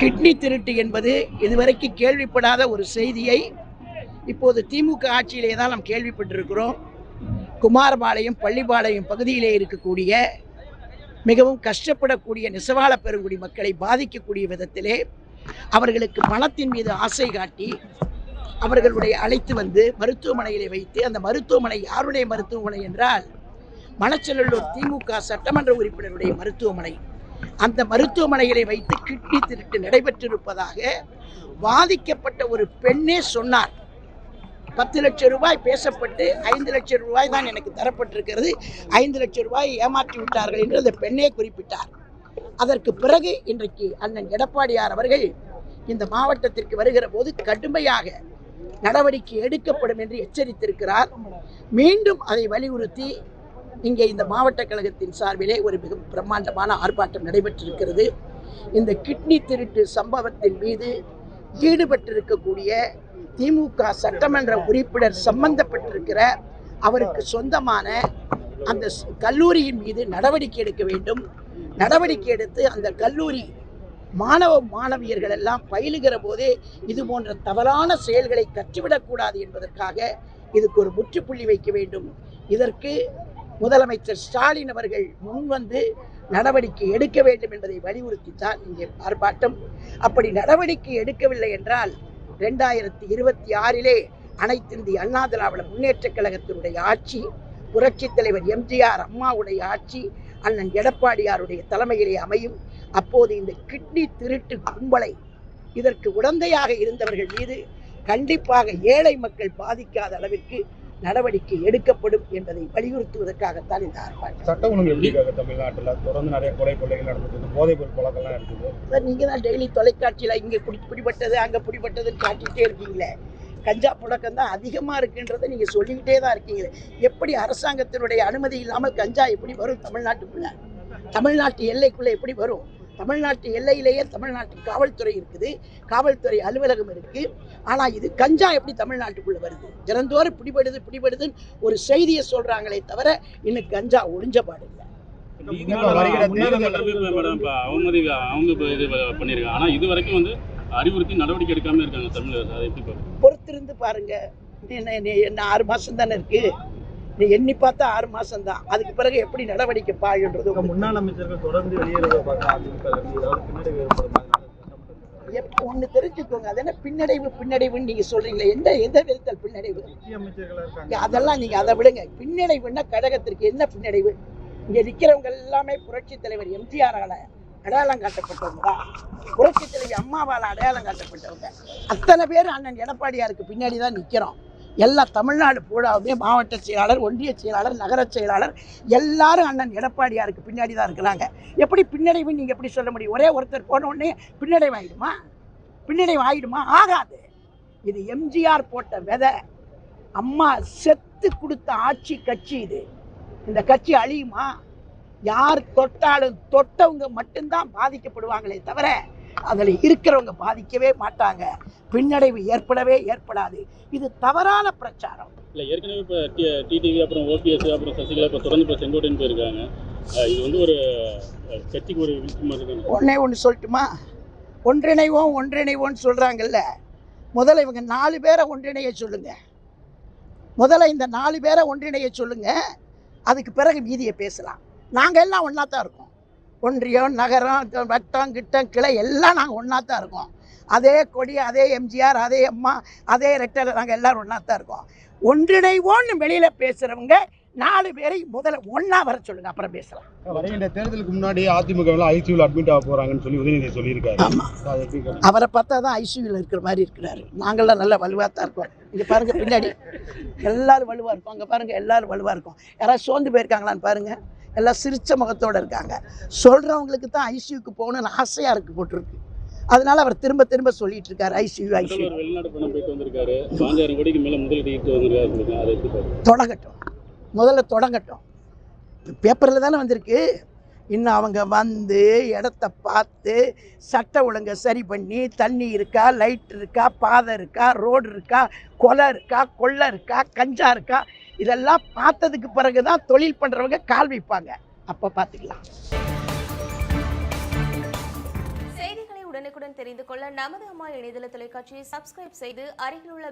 Kidney திருட்டு என்பது இதுவரைக்கும் கேள்விப்படாத ஒரு செய்தியை இப்போது திமுக ஆட்சியிலே தான் நாம் கேள்விப்பட்டிருக்கிறோம். குமாரபாளையம் பள்ளிப்பாளையம் பகுதியிலே இருக்கக்கூடிய மிகவும் கஷ்டப்படக்கூடிய நெசவாள பெருங்குடி மக்களை பாதிக்கக்கூடிய விதத்திலே அவர்களுக்கு பணத்தின் மீது ஆசை காட்டி அவர்களுடைய அழைத்து வந்து மருத்துவமனையிலே வைத்து அந்த மருத்துவமனை யாருடைய மருத்துவமனை என்றால் மணச்சநல்லூர் திமுக சட்டமன்ற உறுப்பினருடைய மருத்துவமனை. அந்த மருத்துவமனைகளை வைத்து கிட்னி திருட்டு நடைபெற்றிருப்பதாக பாதிக்கப்பட்ட ஒரு பெண்ணே சொன்னார். பத்து லட்சம் ரூபாய் பேசப்பட்டு ஐந்து லட்சம் ரூபாய் தான் எனக்கு தரப்பட்டிருக்கிறது. ஐந்து லட்சம் ரூபாய் ஏமாற்றி விட்டார்கள் என்று அந்த பெண்ணே குறிப்பிட்டார். அதற்கு பிறகு இன்றைக்கு அண்ணன் எடப்பாடியார் அவர்கள் இந்த மாவட்டத்திற்கு வருகிற போது கடுமையாக நடவடிக்கை எடுக்கப்படும் என்று எச்சரித்திருக்கிறார். மீண்டும் அதை வலியுறுத்தி இங்கே இந்த மாவட்ட கழகத்தின் சார்பிலே ஒரு மிக பிரம்மாண்டமான ஆர்ப்பாட்டம் நடைபெற்றிருக்கிறது. இந்த கிட்னி திருட்டு சம்பவத்தின் மீது ஈடுபட்டிருக்கக்கூடிய திமுக சட்டமன்ற உறுப்பினர் சம்பந்தப்பட்டிருக்கிற அவருக்கு சொந்தமான அந்த கல்லூரியின் மீது நடவடிக்கை எடுக்க வேண்டும். நடவடிக்கை எடுத்து அந்த கல்லூரி மாணவ மாணவியர்கள் எல்லாம் பயிலுகிற போதே இது போன்ற தவறான செயல்களை கற்றுவிடக்கூடாது என்பதற்காக இதுக்கு ஒரு முற்றுப்புள்ளி வைக்க வேண்டும். இதற்கு முதலமைச்சர் ஸ்டாலின் அவர்கள் முன்வந்து நடவடிக்கை எடுக்க வேண்டும் என்பதை வலியுறுத்தித்தான் இங்கே ஆர்ப்பாட்டம். அப்படி நடவடிக்கை எடுக்கவில்லை என்றால் ரெண்டாயிரத்தி இருபத்தி ஆறிலே அனைத்திந்திய அண்ணா திராவிட முன்னேற்றக் கழகத்தினுடைய ஆட்சி புரட்சித் தலைவர் எம்ஜிஆர் அம்மாவுடைய ஆட்சி அண்ணன் எடப்பாடியாருடைய தலைமையிலே அமையும். அப்போது இந்த கிட்னி திருட்டு கும்பலை இதற்கு உடந்தையாக இருந்தவர்கள் மீது கண்டிப்பாக ஏழை மக்கள் பாதிக்காத அளவிற்கு நடவடிக்கை எடுக்கப்படும் என்பதை வலியுறுத்துவதற்காகத்தான் இந்த ஆர்ப்பாட்டம். சட்டம் ஒழுங்கு எப்படி இருக்காங்க தமிழ்நாட்டுல? தொடர்ந்து நிறைய கொலை கொள்ளைகள் நடந்துட்டு போதைப் பொருள் பழக்கம்லாம் இருக்குது. சார் நீங்கள் தான் டெய்லி தொலைக்காட்சியில் இங்கே குடி பிடிபட்டது அங்கே பிடிபட்டதுன்னு காட்டிகிட்டே இருக்கீங்களே. கஞ்சா புழக்கம் தான் அதிகமாக இருக்குன்றதை நீங்கள் சொல்லிக்கிட்டே தான் இருக்கீங்களே. எப்படி அரசாங்கத்தினுடைய அனுமதி இல்லாமல் கஞ்சா எப்படி வரும் தமிழ்நாட்டுக்குள்ள? தமிழ்நாட்டு எல்லைக்குள்ளே எப்படி வரும்? தமிழ்நாட்டு எல்லையிலேயே தமிழ்நாட்டு காவல்துறை இருக்குது. காவல்துறை அலுவலகம் இருக்குது ஆனால் இது கஞ்சா எப்படி தமிழ்நாட்டுக்குள்ளே வருது? தினந்தோறும் பிடிபடுது பிடிபடுதுன்னு ஒரு செய்தியை சொல்கிறாங்களே தவிர இன்னும் கஞ்சா ஒழிஞ்ச பாடு இல்லை. அறிவுறுத்தி நடவடிக்கை எடுக்காம இருக்காங்க பாக்குறீங்க? பொறுத்திருந்து பாருங்க. என்ன ஆறு மாசம் தானே இருக்கு. நீ எண்ணி பார்த்தா ஆறு மாசம் தான் அதுக்கு பிறகு எப்படி நடவடிக்கை பாயுன்றது முன்னாள் அமைச்சர்கள் தொடர்ந்து ஒண்ணு தெரிஞ்சுக்கோங்க. அது என்ன பின்னடைவு பின்னடைவுன்னு நீங்க சொல்றீங்களே. எந்த எந்த விதத்தில் பின்னடைவு? அதெல்லாம் நீங்க அதை விடுங்க. பின்னடைவுன்னா கழகத்திற்கு என்ன பின்னடைவு? இங்க நிக்கிறவங்க எல்லாமே புரட்சி தலைவர் எம்ஜிஆரால அடையாளம் காட்டப்பட்டவங்க. தான் புரட்சி தலைவி அம்மாவால் அடையாளம் காட்டப்பட்டவங்க. அத்தனை பேர் அண்ணன் எடப்பாடியாருக்கு பின்னாடி தான் நிற்கிறோம் எல்லா தமிழ்நாடு பூராவுமே மாவட்ட செயலாளர் ஒன்றிய செயலாளர் நகர செயலாளர் எல்லாரும் அண்ணன் எடப்பாடியாருக்கு பின்னாடி தான் இருக்கிறாங்க. எப்படி பின்னடைவு நீங்கள் எப்படி சொல்ல முடியும்? ஒரே ஒருத்தர் போன உடனே பின்னடைவு ஆகிடுமா பின்னடைவு ஆகிடுமா ஆகாது. இது எம்ஜிஆர் போட்ட விதை. அம்மா செத்து கொடுத்த ஆட்சி கட்சி இது. இந்த கட்சி அழியுமா? யார் தொட்டாலும் தொட்டவங்க மட்டும்தான் பாதிக்கப்படுவாங்களே தவிர அதில் இருக்கிறவங்க பாதிக்கவே மாட்டாங்க. பின்னடைவு ஏற்படவே ஏற்படாது. இது தவறான பிரச்சாரம். இல்ல ஏற்கனவே இப்ப டிடிவி அப்புறம் ஓபிஎஸ் அப்புறம் சசிகலா இப்ப தொடர்ந்து இப்ப செங்கோட்டையன் போயிருக்காங்க. இது வந்து ஒரு கட்சிக்கு ஒரு தானே? ஒன்றே ஒன்று சொல்லட்டுமா? ஒன்றிணைவோம் ஒன்றிணைவோம்னு சொல்கிறாங்கல்ல முதல்ல இவங்க நாலு பேரை ஒன்றிணைய சொல்லுங்க. முதல்ல இந்த நாலு பேரை ஒன்றிணைய சொல்லுங்க. அதுக்கு பிறகு மீதியை பேசலாம். நாங்கள் எல்லாம் ஒன்றா தான் இருக்கோம். ஒன்றியம் நகரம் வட்டம் கிட்டம் கிளை எல்லாம் நாங்கள் ஒன்றா தான் இருக்கோம். அதே கொடி அதே எம்ஜிஆர் அதே அம்மா அதே ரெட்டர் நாங்கள் எல்லாரும் ஒன்றா தான் இருக்கோம். ஒன்றிணைவோன்னு வெளியில் பேசுகிறவங்க நாலு பேரை முதல்ல ஒன்றா வர சொல்லுங்க அப்புறம் பேசலாம். வருகின்ற தேர்தலுக்கு முன்னாடி அதிமுக ஐசியூல அட்மிட் ஆக போறாங்கன்னு சொல்லி உதயநிதி சொல்லியிருக்காரு? அவரை பார்த்தா தான் ஐசியூவில் இருக்கிற மாதிரி இருக்கிறாரு. நாங்களாம் நல்ல வலுவாக தான் இருக்கோம். இங்கே பாருங்க பின்னாடி. எல்லாரும் வலுவாக இருக்கோம். அங்கே பாருங்க எல்லாரும் வலுவாக இருக்கும். யாராவது சோர்ந்து போயிருக்காங்களான்னு பாருங்க. எல்லாம் சிரிச்ச முகத்தோட இருக்காங்க. சொல்றவங்களுக்கு தான் ஐசியூக்கு போகணும்னு ஆசையாக இருக்கு போட்டிருக்கு. அதனால அவர் திரும்ப திரும்ப சொல்லிட்டு இருக்காரு ஐசியூ ஐசியூ? தொடங்கட்டும். முதல்ல தொடங்கட்டும். பேப்பரில் தானே வந்திருக்கு. இன்னும் அவங்க வந்து இடத்த பார்த்து சட்ட ஒழுங்கை சரி பண்ணி தண்ணி இருக்கா லைட் இருக்கா பாதை இருக்கா ரோடு இருக்கா கொலை இருக்கா கொள்ளை இருக்கா கஞ்சா இருக்கா இதெல்லாம் பார்த்ததுக்கு பிறகு தான் தொழில் பண்ணுறவங்க கால் வைப்பாங்க. அப்போ பார்த்துக்கலாம். செய்திகளை உடனுக்குடன் தெரிந்து கொள்ள நமது அம்மா இணையதள தொலைக்காட்சியை சப்ஸ்கிரைப் செய்து அருகிலுள்ள